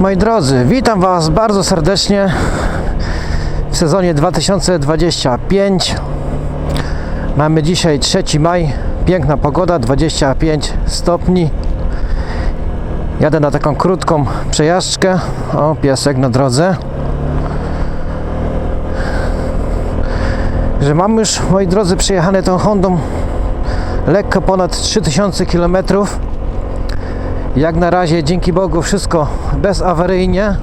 Moi drodzy, witam Was bardzo serdecznie w sezonie 2025. Mamy dzisiaj 3 maj, piękna pogoda, 25 stopni. Jadę na taką krótką przejażdżkę. O, piesek na drodze. Że mam już, moi drodzy, przejechane tą Hondą lekko ponad 3000 km. Jak na razie, dzięki Bogu, wszystko bezawaryjnie.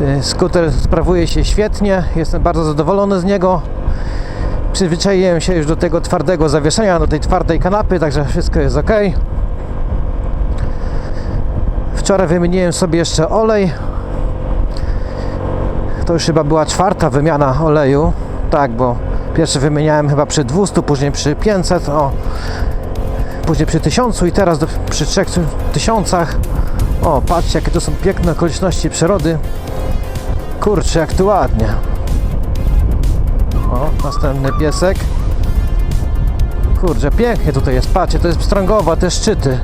Y, Skuter sprawuje się świetnie, jestem bardzo zadowolony z niego. Przyzwyczaiłem się już do tego twardego zawieszenia, do tej twardej kanapy, także wszystko jest ok. Wczoraj wymieniłem sobie jeszcze olej. To już chyba była czwarta wymiana oleju. Tak, bo pierwszy wymieniałem chyba przy 200, później przy 500. O, później przy 1000 i teraz do, przy 3000. O, patrzcie, jakie to są piękne okoliczności przyrody. Kurczę, jak tu ładnie. O, następny piesek. Kurczę, pięknie tutaj jest. Patrzcie, to jest strągowa, te szczyty.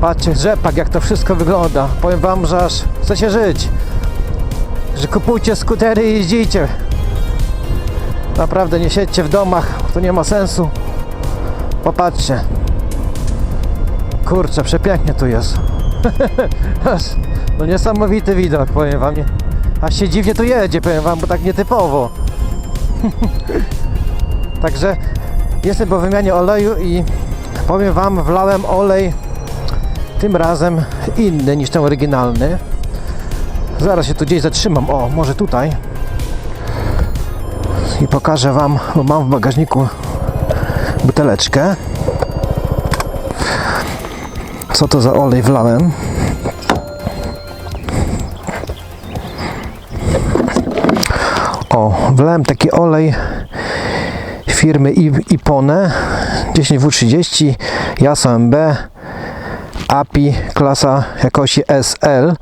Patrzcie, rzepak, jak to wszystko wygląda. Powiem wam, że aż chcecie żyć. Że kupujcie skutery i jeździcie. Naprawdę nie siedźcie w domach, to nie ma sensu. Popatrzcie. Kurczę, przepięknie tu jest. No niesamowity widok, powiem wam. Aż się dziwnie tu jedzie, powiem wam, bo tak nietypowo. Także jestem po wymianie oleju i powiem wam, wlałem olej tym razem inny niż ten oryginalny. Zaraz się tu gdzieś zatrzymam. O, może tutaj. I pokażę wam, bo mam w bagażniku buteleczkę. Co to za olej wlałem? O, wlałem taki olej firmy Ipone 10W30 Yaso MB API klasa jakości SL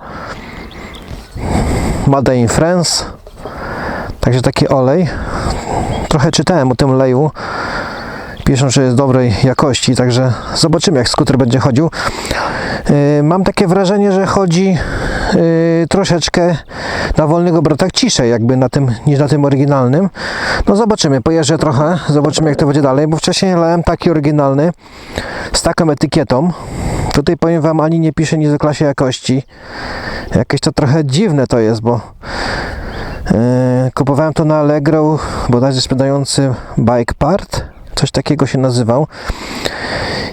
Made in France Także taki olej Trochę czytałem o tym oleju Piszą, że jest dobrej jakości, także zobaczymy jak skuter będzie chodził. Yy, mam takie wrażenie, że chodzi yy, troszeczkę na wolnych obrotach ciszej jakby na tym, niż na tym oryginalnym. No zobaczymy, pojeżdżę trochę, zobaczymy jak to będzie dalej, bo wcześniej lałem taki oryginalny z taką etykietą. Tutaj powiem Wam, ani nie pisze nic o klasie jakości. Jakieś to trochę dziwne to jest, bo yy, kupowałem to na Allegro, bodajże sprzedający Bike Part coś takiego się nazywał.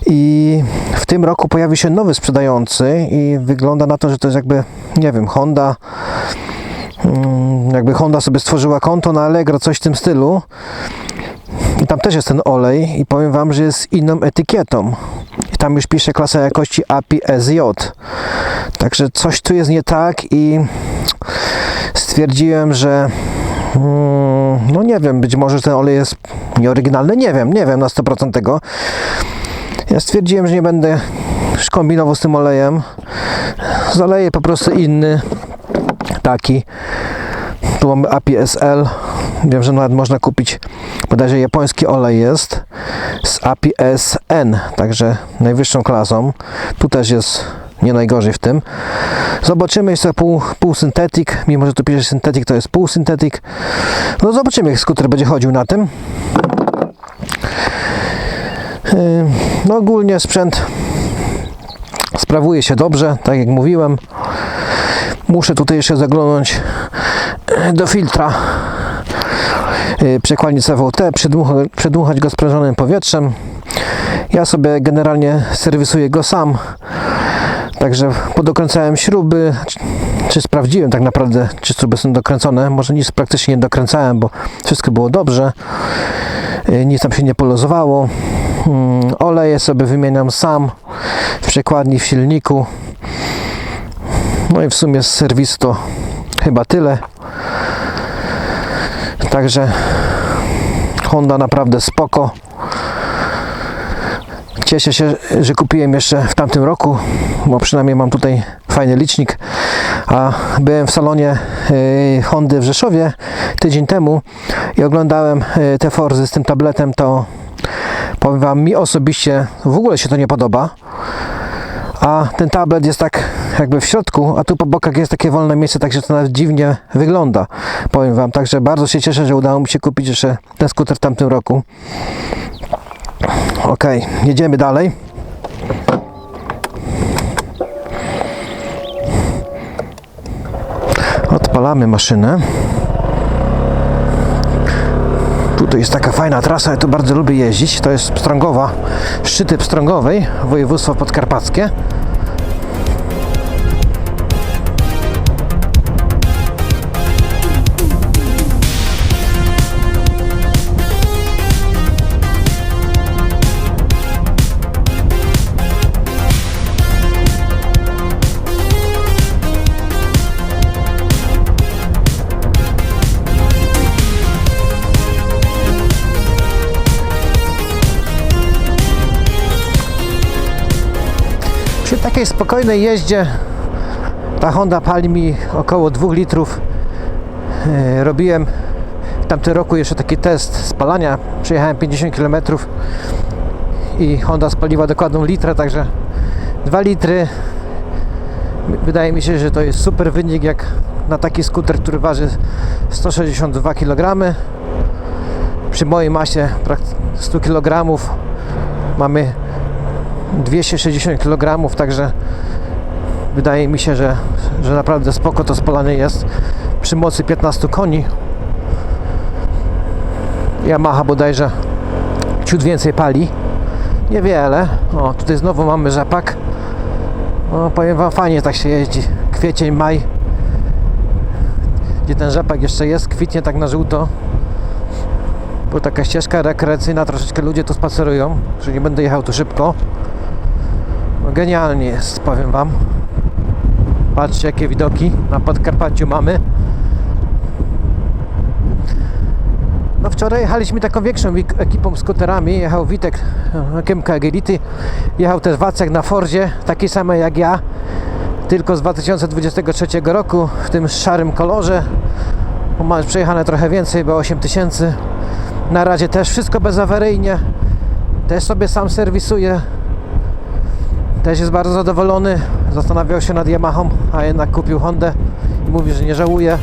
I w tym roku pojawi się nowy sprzedający i wygląda na to, że to jest jakby, nie wiem, Honda. mm, Jakby Honda sobie stworzyła konto na Allegro, coś w tym stylu. I tam też jest ten olej i powiem Wam, że jest inną etykietą. I tam już pisze klasa jakości API SJ. Także coś tu jest nie tak i stwierdziłem, że no nie wiem, być może ten olej jest nieoryginalny, nie wiem, nie wiem na 100% tego. Ja stwierdziłem, że nie będę kombinował z tym olejem. Zaleję po prostu inny, taki. Tu mamy API SL. Wiem, że nawet można kupić, bodajże japoński olej jest z API SN, także najwyższą klasą. Tu też jest nie najgorzej w tym. Zobaczymy, jest to pół, pół syntetyk, mimo że tu pisze syntetyk, to jest pół syntetyk. No zobaczymy, jak skuter będzie chodził na tym. Yy, No ogólnie sprzęt sprawuje się dobrze, tak jak mówiłem. Muszę tutaj jeszcze zaglądnąć do filtra yy, przekładni CVT, przedmuchać go sprężonym powietrzem. Ja sobie generalnie serwisuję go sam. Także podokręcałem śruby, czy, sprawdziłem tak naprawdę, czy śruby są dokręcone. Może nic praktycznie nie dokręcałem, bo wszystko było dobrze. Yy, Nic tam się nie poluzowało. Mm, Oleje sobie wymieniam sam w przekładni w silniku. No i w sumie z serwisu to chyba tyle. Także Honda naprawdę spoko. Cieszę się, że kupiłem jeszcze w tamtym roku, bo przynajmniej mam tutaj fajny licznik. A byłem w salonie y, Hondy w Rzeszowie tydzień temu i oglądałem y, te Forzy z tym tabletem, to powiem Wam, mi osobiście w ogóle się to nie podoba. a ten tablet jest tak jakby w środku, a tu po bokach jest takie wolne miejsce, także to nawet dziwnie wygląda. Powiem Wam, także bardzo się cieszę, że udało mi się kupić jeszcze ten skuter w tamtym roku. Ok, jedziemy dalej. Odpalamy maszynę. Tutaj jest taka fajna trasa, ja tu bardzo lubię jeździć. To jest Pstrągowa, szczyty Pstrągowej, województwo podkarpackie. Takiej spokojnej jeździe ta Honda pali mi około 2 litrów. Yy, Robiłem w tamtym roku jeszcze taki test spalania. Przejechałem 50 km i Honda spaliła dokładną litrę, także 2 litry. Wydaje mi się, że to jest super wynik jak na taki skuter, który waży 162 kg. Przy mojej masie prak- 100 kg mamy 260 kg, także wydaje mi się, że, że naprawdę spoko to spalanie jest przy mocy 15 koni. Yamaha bodajże ciut więcej pali. Niewiele. O, tutaj znowu mamy rzepak. Powiem Wam, fajnie tak się jeździ. Kwiecień, maj. Gdzie ten rzepak jeszcze jest, kwitnie tak na żółto. Bo taka ścieżka rekreacyjna, troszeczkę ludzie tu spacerują, że nie będę jechał tu szybko. Genialnie jest, powiem Wam. Patrzcie, jakie widoki na Podkarpaciu mamy. No wczoraj jechaliśmy taką większą ekipą skuterami. Jechał Witek, e, Kemka Agility. Jechał też Wacek na Fordzie, taki sam jak ja. Tylko z 2023 roku, w tym szarym kolorze. Bo Ma przejechane trochę więcej, bo 8000. Na razie też wszystko bezawaryjnie. Też sobie sam serwisuję. Też jest bardzo zadowolony. Zastanawiał się nad Yamahą, a jednak kupił Hondę i mówi, że nie żałuje.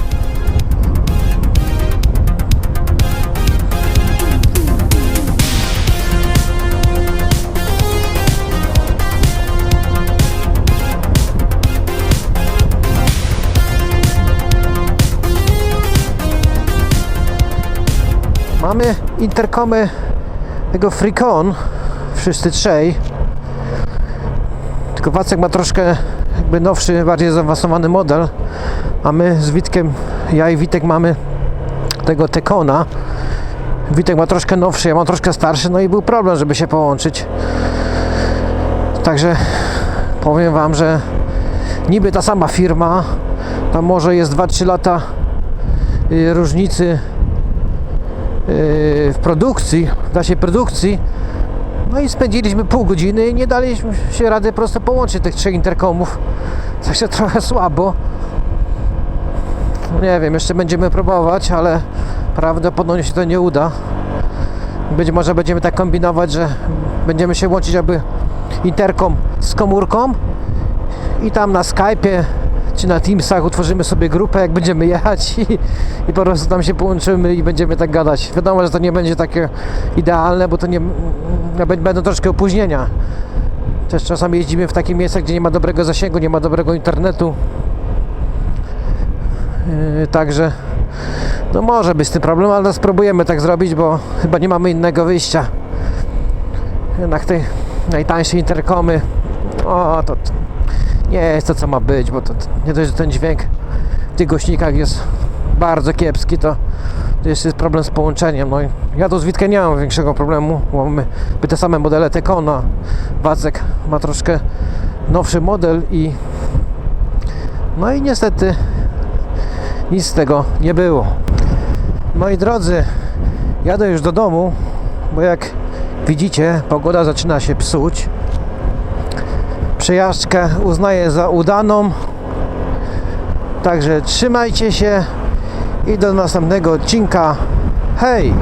Mamy interkomy tego Freecon, wszyscy trzej. Tylko ma troszkę jakby nowszy, bardziej zaawansowany model. A my z Witkiem, ja i Witek mamy tego Tekona. Witek ma troszkę nowszy, ja mam troszkę starszy, no i był problem, żeby się połączyć. Także powiem Wam, że niby ta sama firma, tam może jest 2-3 lata y, różnicy y, w produkcji, w naszej produkcji, no i spędziliśmy pół godziny i nie daliśmy się rady prosto połączyć tych trzech interkomów. Także trochę słabo. No Nie wiem, jeszcze będziemy próbować, ale prawdopodobnie się to nie uda. Być może będziemy tak kombinować, że będziemy się łączyć aby interkom z komórką i tam na Skype'ie czy na Teamsach utworzymy sobie grupę, jak będziemy jechać i, i po prostu tam się połączymy i będziemy tak gadać. Wiadomo, że to nie będzie takie idealne, bo to nie no, bę- będą troszkę opóźnienia. Też czasami jeździmy w takie miejsca, gdzie nie ma dobrego zasięgu, nie ma dobrego internetu. Yy, także no może być z tym problem, ale spróbujemy tak zrobić, bo chyba nie mamy innego wyjścia. Jednak te najtańsze interkomy, o to nie jest to co ma być, bo to, nie dość, że ten dźwięk w tych głośnikach jest bardzo kiepski, to, to jeszcze jest problem z połączeniem. No ja tu z Witkiem nie mam większego problemu, bo mamy by te same modele Tekona. Wacek ma troszkę nowszy model i no i niestety nic z tego nie było. Moi drodzy, jadę już do domu, bo jak widzicie, pogoda zaczyna się psuć. Przejażdżkę uznaję za udaną. Także trzymajcie się i do następnego odcinka. Hej!